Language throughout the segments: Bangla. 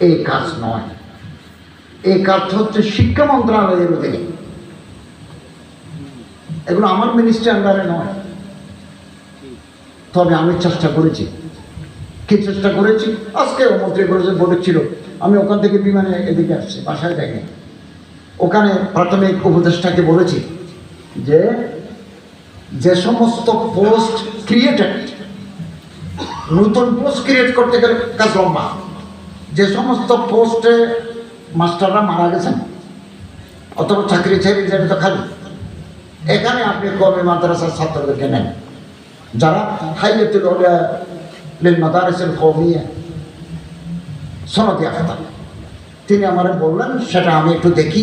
এই কাজ নয়। এই কাজ হচ্ছে শিক্ষা মন্ত্রণালয়ের অধীনে। এগুলো আমার মিনিস্ট্রি আন্ডারে নয়। তবে আমি চেষ্টা করেছি। কি চেষ্টা করেছি? আজকে মন্ত্রী করেছে, বলেছিল, আমি ওখান থেকে বিমানে এদিকে আসছি, বাসায় যাইনি। ওখানে প্রাথমিক উপদেষ্টাকে বলেছি যে যে সমস্ত পোস্ট ক্রিয়েটেড নতুন পোস্ট ক্রিয়েট করতে গেলে কাজ লম্বা। যে সমস্ত পোস্টে মাস্টাররা মারা গেছেন, অথবা চাকরি ছেড়ে যেটা তো খালি। এখানে আপনি কমে মাদ্রাসার ছাত্রদেরকে নেন। যারা ওলিয়া লিল মাদারিসিল কওমিয়া সনদি আখতার তিনি আমার বললেন, সেটা আমি একটু দেখি।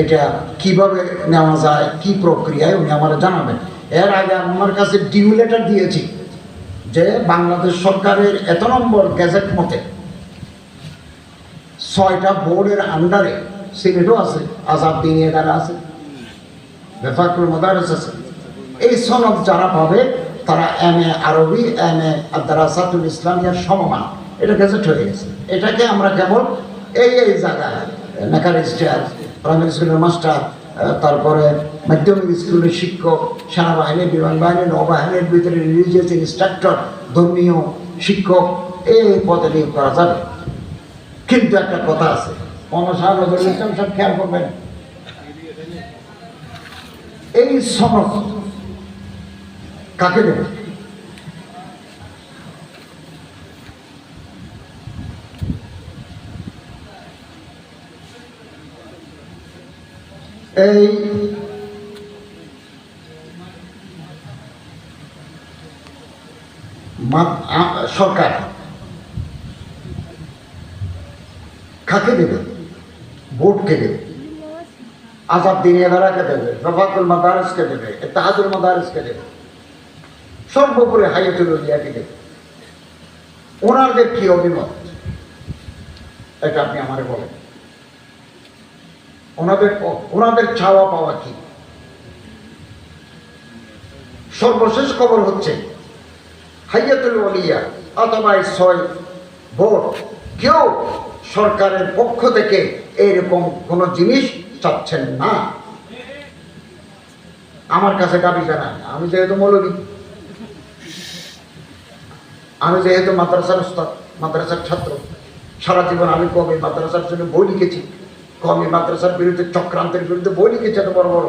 এটা কীভাবে নেওয়া যায়, কি প্রক্রিয়ায় উনি আমার জানাবেন। এর আগে আমার কাছে ডিউ লেটার দিয়েছি যে, বাংলাদেশ সরকারের এত নম্বর গ্যাজেট মতে ছয়টা বোর্ডের আন্ডারে সিলেটও আছে আজাদ দিন এদারা আছে, বেফাকুল মাদারেস আছে। এই সনদ যারা পাবে, তারা এম এ আরবি এম এ আদারাসাতুল ইসলামিয়ার সমমান। এটা গেজেট হয়ে গেছে। এটাকে আমরা কেবল এই এই জায়গায়, মেকার স্টার প্রাইমারি স্কুলের মাস্টার তারপরে মাধ্যমিক স্কুলের শিক্ষক সেনাবাহিনী বিমান বাহিনী নৌবাহিনীর, ভিতরে রিলিজিয়াস ইনস্ট্রাক্টর ধর্মীয় শিক্ষক, এই পদে নিয়োগ করা যাবে। কিন্তু একটা কথা আছে। মনসা নজরুল সব খেয়াল করবেন। এই সনদ কাকে দেবে? এই সরকার কাকে দেবে? ভোটকে দেবে। আজাদ দিন এদারাকে দেবে রফাকুল মাদারসকে দেবে তাহাজুল মাদারসকে দেবে, সর্বোপরি হাইয়াতুল উলিয়াকে দেবে। ওনাদের কি অভিমত? এটা আপনি আমারে বলেন। ওনাদের ওনাদের চাওয়া পাওয়া কি? সর্বশেষ খবর হচ্ছে, হাইয়াতুল ওলিয়া অথবা ছয় ভোট কেউ সরকারের পক্ষ থেকে এইরকম কোনো জিনিস চাচ্ছেন না। আমার কাছে দাবি জানান, আমি যেহেতু মৌলবী, আমি যেহেতু মাদ্রাসার উস্তাদ মাদ্রাসার ছাত্র, সারা জীবন আমি কমে মাদ্রাসার জন্য বই লিখেছি কমে মাদ্রাসার বিরুদ্ধে চক্রান্তের বিরুদ্ধে বই লিখেছি এত বড় বড়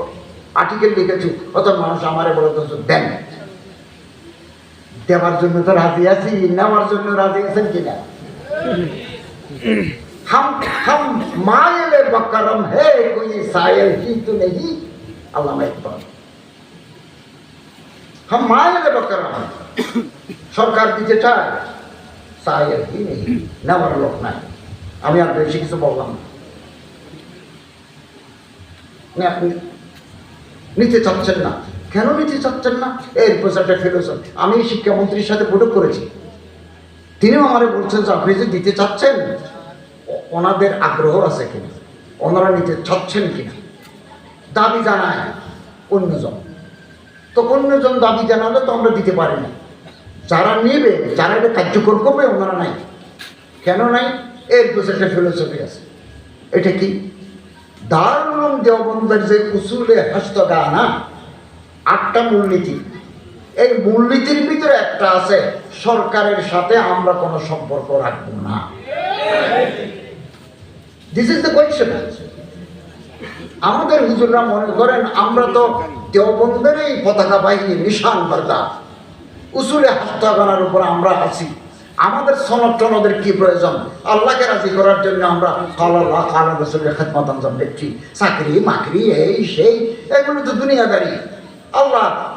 আর্টিকেল লিখেছি অত মানুষ আমারে তো দেন। দেওয়ার জন্য তো রাজি আছি, নেওয়ার জন্য রাজি আছেন কিনা? हम हम मायल बकरम है कोई सायल ही तो नहीं अल्लाह इकबाल हम मायल बकरम সরকার দিতে চায় সায়ের কি নেই নেওয়ার লোক নাই আমি আর বেশি কিছু বললাম না। না, আপনি নিতে চাচ্ছেন না কেন নিতে চাচ্ছেন না এর প্রচারটা ফিলোসফি আমি শিক্ষামন্ত্রীর সাথে বৈঠক করেছি তিনিও আমারে বলছেন যে, আপনি যে দিতে চাচ্ছেন, ওনাদের আগ্রহ আছে কিনা? ওনারা নিতে চাচ্ছেন কিনা? দাবি জানায় অন্যজন। তো অন্যজন দাবি জানালে তো আমরা দিতে পারি না। যারা নেবে, যারা এটা কার্যকর করবে, ওনারা নাই। কেন নাই? এর পিছনে একটা ফিলোসফি আছে। এটা কি? দারুণ দেওবন্দের যে উসুলে হস্তগানা আটটা মূলনীতি। এই মূলনীতির ভিতরে একটা আছে, সরকারের সাথে আমরা কোনো সম্পর্ক রাখব না। আমাদের হুজুররা মনে করেন, আমরা তো দেওবন্দের এই পতাকা বাহিনী নিশান বার্তা উসুলে হস্তাগানার উপর আমরা আছি। আমাদের সনদ টনদের কি প্রয়োজন? আল্লাহকে রাজি করার জন্য আমরা আল্লাহ চাকরি মাকরি এই, সেই, এগুলো তো দুনিয়াদারি। আল্লাহ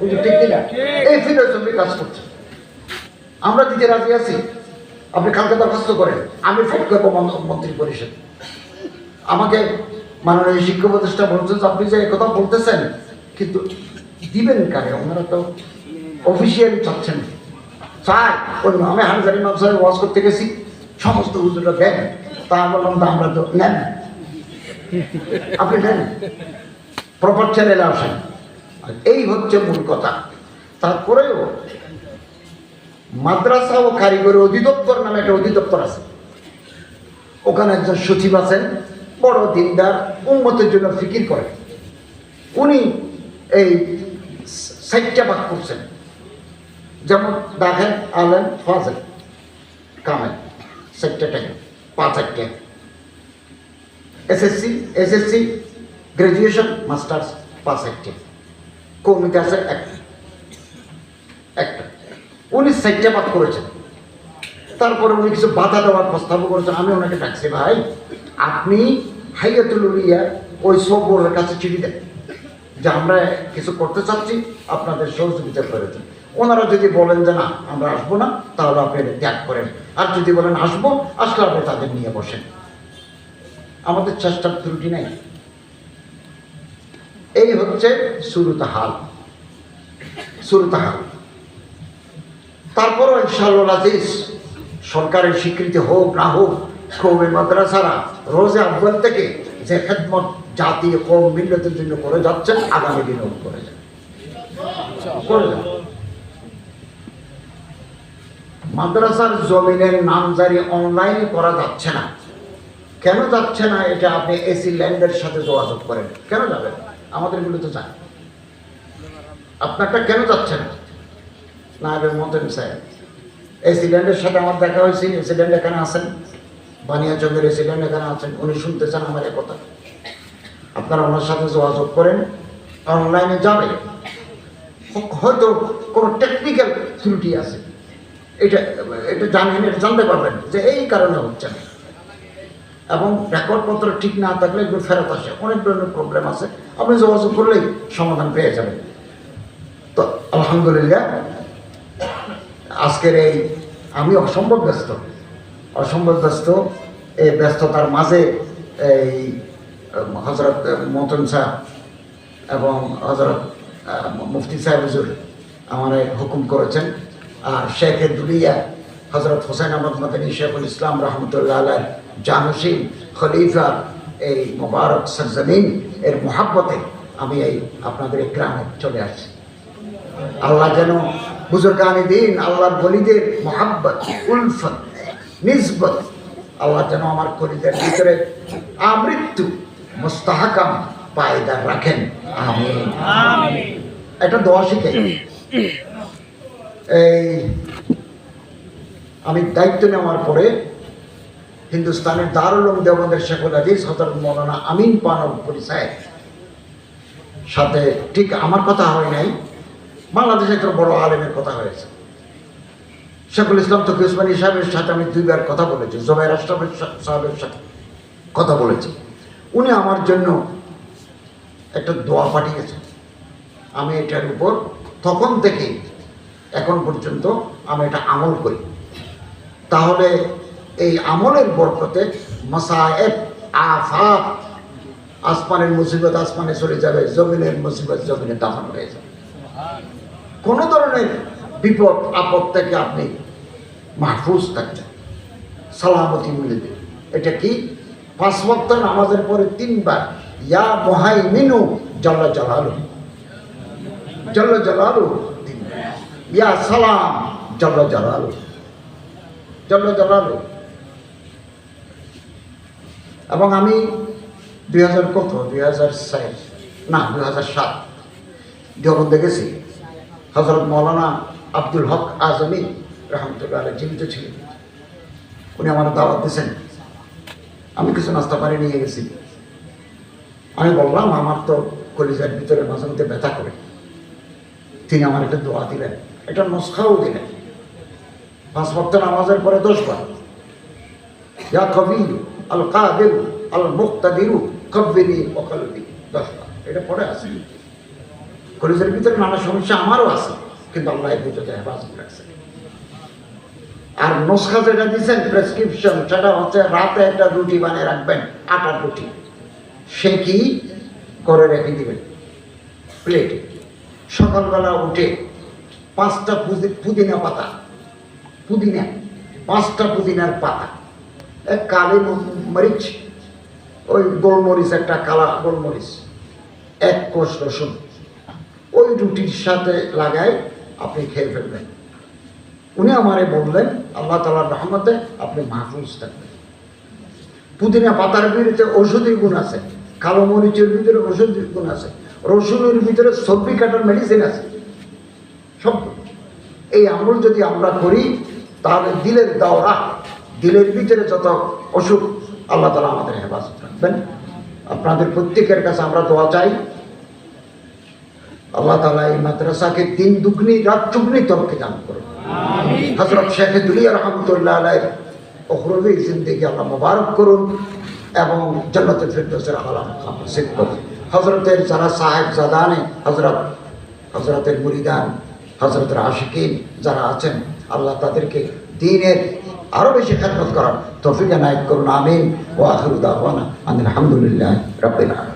বুঝলি ঠিক কিনা? এই ফিলোসফি কাজ করছে। আমরা দিতে রাজি আছি? আপনি কালকে দরখাস্ত করেন। আমি ফোন করব মন- মন্ত্রী পরিষদ। আমাকে মাননীয় শিক্ষা উপদেষ্টা বলছেন আপনি যে কথা বলতেছেন, কিন্তু দিবেন কারে? ওনারা তো অফিসিয়ালি চাচ্ছেন। চাই অন্য আমি হানজারি ইমাম সাহেব ওয়াজ করতে গেছি। সমস্ত হুজুরা দেন। তা বললাম তা আমরা তো নেন। আপনি নেন। প্রপার চ্যানেলে আসেন। এই হচ্ছে মূল কথা। তারপরেও মাদ্রাসা ও কারিগরি অধিদপ্তর নামে একটা অধিদপ্তর আছে। ওখানে একজন সচিব আছেন, বড় দিনদার উন্মতের জন্য ফিকির করেন। উনি এই সাইটটা ভাগ করছেন। যেমন দেখেন আলেন ফাজেল, কামেল, সাইটটা টাকা পাঁচ একটা এসএসসি এসএসসি, গ্রাজুয়েশন, মাস্টার্স, পাঁচ একটা কৌমিতে আছে একটা। একটা উনি সাইটটা করেছেন। তারপরে উনি কিছু বাধা দেওয়ার প্রস্তাব করেছেন। আমি ওনাকে ডাকছি, ভাই, আপনি হাইয়াতুল উলিয়া ওই সব বোর্ডের কাছে চিঠি দেন, যে আমরা কিছু করতে চাচ্ছি, আপনাদের সহযোগিতা করে দিন। ওনারা যদি বলেন যে না, আমরা আসব না, তাহলে আপনি ত্যাগ করেন। আর যদি বলেন আসব, আসলে আপনি তাদের নিয়ে বসেন। আমাদের চেষ্টার ত্রুটি নেই। এই হচ্ছে শুরুতে হাল শুরুতে হাল তারপরও ইনশাআল্লাহ আজিজ সরকারের স্বীকৃতি হোক না হোক, কৌমি মাদ্রাসারা রোজে আব্বাল থেকে যে খেদমত জাতি কৌম মিল্লতের জন্য করে যাচ্ছেন, আগামী দিনেও করে মাদ্রাসার জমিনের নামজারি অনলাইনে করা যাচ্ছে না। কেন যাচ্ছে না? এটা আপনি এসি ল্যান্ডের সাথে যোগাযোগ করেন। কেন যাবেন? আমাদেরগুলো তো যান আপনারটা কেন যাচ্ছে না নায়বের মতন সাহেব। এসিডেন্টের সাথে আমার দেখা হয়েছে। এসিডেন্ট এখানে আছেন। বানিয়াচন্দ্রের এসিডেন্ট এখানে আছেন। উনি শুনতে চান আমার কথা। আপনারা ওনার সাথে যোগাযোগ করেন। অনলাইনে যাবে। হয়তো কোনো টেকনিক্যাল ত্রুটি আছে। এটা এটা জানেন এটা জানতে পারবেন যে এই কারণে হচ্ছে। না এবং রেকর্ডপত্র ঠিক না থাকলে এগুলো ফেরত আসে। অনেক ধরনের প্রবলেম আছে। আপনি যোগাযোগ করলেই সমাধান পেয়ে যাবেন। তো আলহামদুলিল্লাহ, আজকের এই আমি অসম্ভব ব্যস্ত। অসম্ভব ব্যস্ত, এই ব্যস্ততার মাঝে এই হজরত মতন সাহেব এবং হজরত মুফতি সাহেব হুজুর আমার হুকুম করেছেন। আর শেখ দুলিয়া হজরত হোসেন আহমদ মদনী শেখুল ইসলাম রহমতুল্লাহ আলাই জানসিম খলিফা এই মোবারক সরজমিন, এর মোহাব্বতে আমি এই আপনাদের এই গ্রামে চলে আসছি। আল্লাহ যেন বুজুর্গানি দিন, আল্লাহর বলিদের মোহাব্বত, উলফত, নিসবত, আল্লাহ যেন আমার কলিদের ভিতরে আমৃত্যু, মুস্তাহাকাম পায়দার রাখেন। আমি এটা দোয়া শিখে। এই, আমি দায়িত্ব নেওয়ার পরে হিন্দুস্তানের দারুল উলুম দেওবন্দের শেখুল আজিজ হজরত মৌলানা আমিন পানব পরিচয় সাথে ঠিক আমার কথা হয় নাই, বাংলাদেশে একটা বড় আলেমের কথা হয়েছে। শেখুল ইসলাম তো উসমানী সাহেবের সাথে আমি দুইবার কথা বলেছি, জোবাইর আশরাফের সা- সাহেবের সাথে কথা বলেছি। উনি আমার জন্য একটা দোয়া পাঠিয়েছেন। আমি এটার উপর তখন থেকে এখন পর্যন্ত আমি এটা আমল করি। তাহলে এই আমলের বরকতে মাসায়েব আফাত, আসমানের মুসিবত আসমানে চলে যাবে, জমিনের মুসিবত জমিনে দাফন হয়ে যাবে। কোনো ধরনের বিপদ, আপদ থেকে আপনি মাহফুজ থাকবেন সালামতি মিলবে এটা কি? পাঁচ নামাজের পরে তিনবার, ইয়া মহাই মিনু জল্লা। জালালু জল্লা জালালু। ইয়া সালাম জল্লা জালালু। জল্লা জালালু। এবং আমি দুই হাজার কত? দুই হাজার সাত না, দুই হাজার সাত। যখন দেখেছি হজরত মৌলানা আব্দুল হক আজমি রহমতুল্লাহ জীবিত ছিলেন। উনি আমার দাওয়াত দিয়েছেন। আমি কিছু নাস্তা পানি নিয়ে গেছি। আমি বললাম, আমার তো কলিজার ভিতরে মাঝে মধ্যে ব্যথা করে। তিনি আমার একটা দোয়া দিলেন, একটা নস্খাও দিলেন। পাঁচ ভক্ত নামাজের পরে দশ বার, ইয়া কবির আল কাদের আল মুক্তাদিরু কব্বিনি ও কলবি। দশ বার। এটা পরে ভিতরে নানা সমস্যা আমারও আছে, কিন্তু আল্লাহ রাখছে। আর নস্কা যেটা দিচ্ছেন প্রেসক্রিপশন সেটা হচ্ছে রাতে একটা রুটি বানিয়ে রাখবেন, আটার রুটি। সে কি? করে রেখে দিবেন। সকালবেলা উঠে পাঁচটা পুদিনা পাতা। পুদিনা, পাঁচটা পুদিনার পাতা। কালি মরিচ, ওই গোলমরিচ, একটা কালা গোলমরিচ, এক কোষ রসুন। ওই রুটির সাথে লাগাই আপনি খেয়ে ফেলবেন। উনি আমারে বললেন, আল্লাহ তালার রহমতে আপনি মাহফুজ থাকবেন। পুদিনা পাতার বিরুদ্ধে ঔষধি গুণ আছে, কালো মরিচের ভিতরে ঔষধি গুণ আছে, রসুনের ভিতরে সবজি কাটার মেডিসিন আছে। সব এই আমল যদি আমরা করি, তাহলে দিলের দাওরা দিলের ভিতরে যত অসুখ আল্লাহ তালা আমাদের হেফাজত রাখবেন। আপনাদের প্রত্যেকের কাছে আমরা দোয়া চাই। আল্লাহ তালা এই মাদ্রাসাকে দিন দুগ্নি রাত চুগ্নি তরফে দান করুন। হজরত শেখ দুলিয়া রহমতুল্লাহ আলাই অখরবি জিন্দিগি আল্লাহ মোবারক করুন এবং জন্নতের ফিরদোসের আলাম নসিব করুন। হজরতের যারা সাহেব জাদানে হজরত হজরতের মুরিদান হজরতের আশিকিন যারা আছেন আল্লাহ তাদেরকে দিনের আরও বেশি খেদমত করার তফিকা নায়ক করুন আমিন। ও আখরুদ্দাহ আলহামদুলিল্লাহ আলম